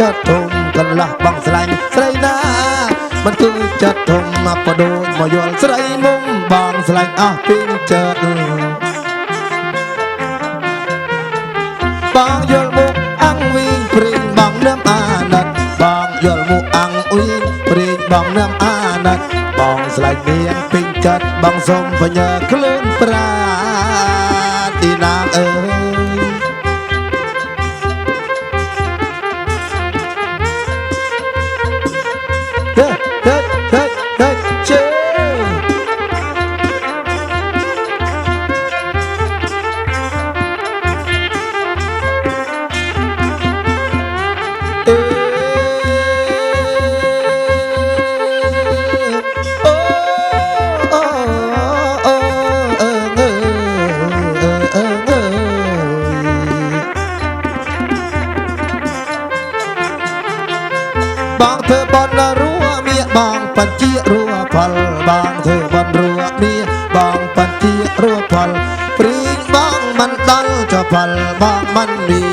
ចិត្តធំកន្លោះបងស្លាញ់ស្រីណាມັນគឺចិត្តធំមកបដូរមកយល់ស្រីមុំបងស្លាញ់អស់ពីចិត្ត ព្រេងបងនឹមអាណិតបងស្លាច់នាងពេញចិត្តបងសុំបញ្ញាក្លឿនប្រាទីណាមអើយហេហេហេហេជេអឺ បុណ្យរួមាបងបញ្ជារួផលបងធ្វើបុណ្យរួមាបងបញ្ជារួផលព្រីងបងមិនដល់ចផលបងមិនមា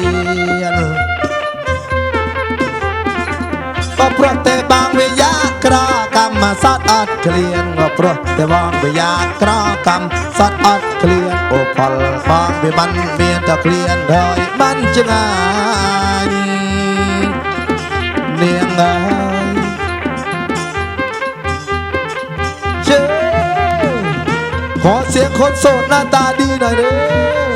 នបើប្រទេបងវិយាក្រកម្មសតអត់ក្លៀនបើប្រទេបងវិយាក្រកម្មសតអត់ក្លៀនអូផលបងវាមិនមានតែក្លៀនដោយបានចង្អាយនាងអើ ขอเสียงคนโสดหน้าตาดีหน่อยเด้อ